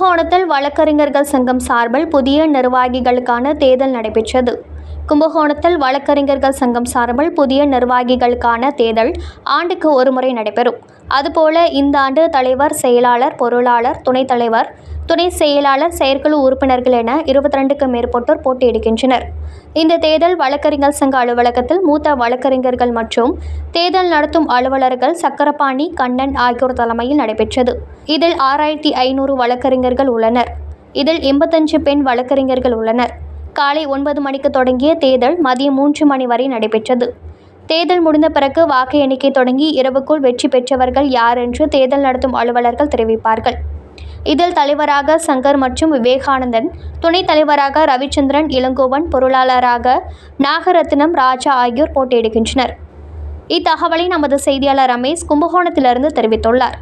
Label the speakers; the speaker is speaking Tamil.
Speaker 1: கும்பகோணத்தில் வழக்கறிஞர்கள் சங்கம் சார்பில் புதிய நிர்வாகிகளுக்கான தேர்தல் நடைபெற்றது. கும்பகோணத்தில் வழக்கறிஞர்கள் சங்கம் சார்பில் புதிய நிர்வாகிகளுக்கான தேர்தல் ஆண்டுக்கு ஒருமுறை நடைபெறும். அதுபோல இந்த ஆண்டு தலைவர் செயலாளர் பொருளாளர் துணைத் தலைவர் துணை செயலாளர் செயற்குழு உறுப்பினர்கள் என இருபத்தி ரெண்டுக்கு மேற்பட்டோர் போட்டியிடுகின்றனர். இந்த தேர்தல் வழக்கறிஞர் சங்க அலுவலகத்தில் மூத்த வழக்கறிஞர்கள் மற்றும் தேர்தல் நடத்தும் அலுவலர்கள் சக்கரபாணி கண்ணன் ஆகியோர் தலைமையில் நடைபெற்றது. இதில் ஆறாயிரத்தி ஐநூறு வழக்கறிஞர்கள் உள்ளனர். இதில் எண்பத்தஞ்சு பெண் வழக்கறிஞர்கள் உள்ளனர். காலை ஒன்பது மணிக்கு தொடங்கிய தேர்தல் மதியம் மூன்று மணி வரை நடைபெற்றது. தேர்தல் முடிந்த பிறகு வாக்கு எண்ணிக்கை தொடங்கி இரவுக்குள் வெற்றி பெற்றவர்கள் யார் என்று தேர்தல் நடத்தும் அலுவலர்கள் தெரிவிப்பார்கள். இதில் தலைவராக சங்கர் மற்றும் விவேகானந்தன் துணைத் தலைவராக ரவிச்சந்திரன் இளங்கோவன் பொருளாளராக நாகரத்னம் ராஜா ஆகியோர் போட்டியிடுகின்றனர். இத்தகவலை நமது செய்தியாளர் ரமேஷ் கும்பகோணத்திலிருந்து தெரிவித்துள்ளார்.